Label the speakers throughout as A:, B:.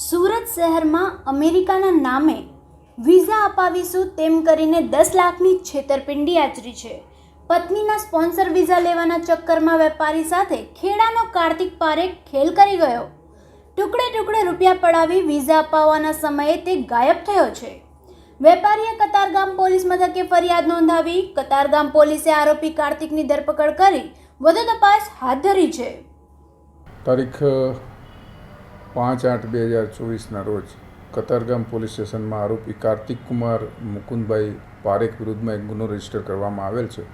A: સુરત શહેરમાં અમેરિકાના નામે વિઝા અપાવીશું તેમ કરીને દસ લાખની છેતરપિંડી આચરી છે. પત્નીના સ્પોન્સર વિઝા લેવાના ચક્કરમાં વેપારી સાથે ખેડાનો કાર્તિક પારેખ ખેલ કરી ગયો. ટુકડે ટુકડે રૂપિયા પડાવી વિઝા અપાવવાના સમયે તે ગાયબ થયો છે. વેપારીએ કતારગામ પોલીસ મથકે ફરિયાદ નોંધાવી કતારગામ પોલીસે આરોપી કાર્તિકની ધરપકડ કરી વધુ તપાસ હાથ ધરી છે.
B: તારીખ પાંચ આઠ બે હજાર ચોવીસના રોજ કતારગામ પોલીસ સ્ટેશનમાં આરોપી કાર્તિક કુમાર મુકુંદભાઈ પારેખ વિરુદ્ધમાં એક ગુનો રજિસ્ટર કરવામાં આવેલ છે,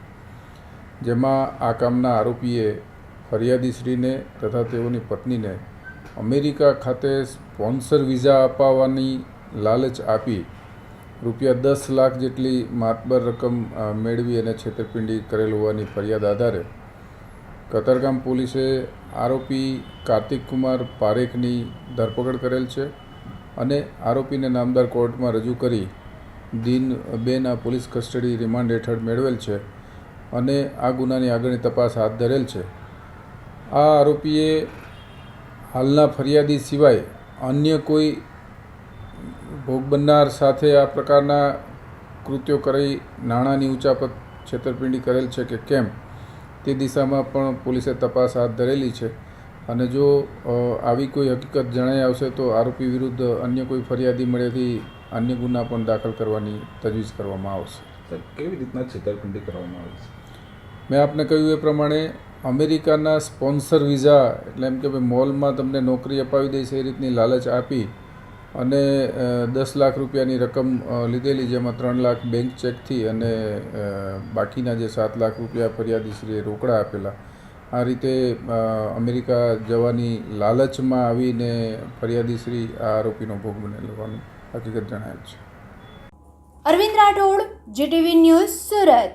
B: જેમાં આ કામના આરોપીએ ફરિયાદીશ્રીને તથા તેઓની પત્નીને અમેરિકા ખાતે સ્પોન્સર વિઝા અપાવવાની લાલચ આપી રૂપિયા દસ લાખ જેટલી માતબર રકમ મેળવી અને છેતરપિંડી કરેલ હોવાની ફરિયાદ આધારે કતારગામ પોલીસે આરોપી કાર્તિક કુમાર પારેખની ધરપકડ કરેલ છે અને આરોપીને નામદાર કોર્ટમાં રજૂ કરી દિન બેના પોલીસ કસ્ટડી રિમાન્ડ હેઠળ મેળવેલ છે અને આ ગુનાની આગળની તપાસ હાથ ધરેલ છે. આ આરોપીએ હાલના ફરિયાદી સિવાય અન્ય કોઈ ભોગ બનનાર સાથે આ પ્રકારના કૃત્યો કરી નાણાંની ઉચાપત છેતરપિંડી કરેલ છે કે કેમ? તે દિશામાં પણ પોલીસે તપાસ હાથ ધરેલી છે. અને જો આવી કોઈ હકીકત જણાઈ આવશે તો આરોપી વિરુદ્ધ અન્ય કોઈ ફરિયાદી મળેથી અન્ય ગુના પણ દાખલ કરવાની તજવીજ કરવામાં આવશે.
C: કેવી રીતના છેતરપિંડી કરવામાં આવી છે?
B: મેં આપને કહ્યું એ પ્રમાણે અમેરિકાના સ્પોન્સર વિઝા એટલે એમ કે ભાઈ મોલમાં તમને નોકરી અપાવી દઈશ એ રીતની લાલચ આપી અને દસ લાખ રૂપિયાની રકમ લીધેલી જેમાં ત્રણ લાખ બેંક ચેકથી અને બાકીના જે સાત લાખ રૂપિયા ફરિયાદીશ્રીએ રોકડા આપેલા, આ રીતે અમેરિકા જવાની લાલચમાં આવીને ફરિયાદીશ્રી આ આરોપીનો ભોગ બનેલ હોવાની હકીકત જણાય છે.
A: Arvind Rathod, GTV news Surat.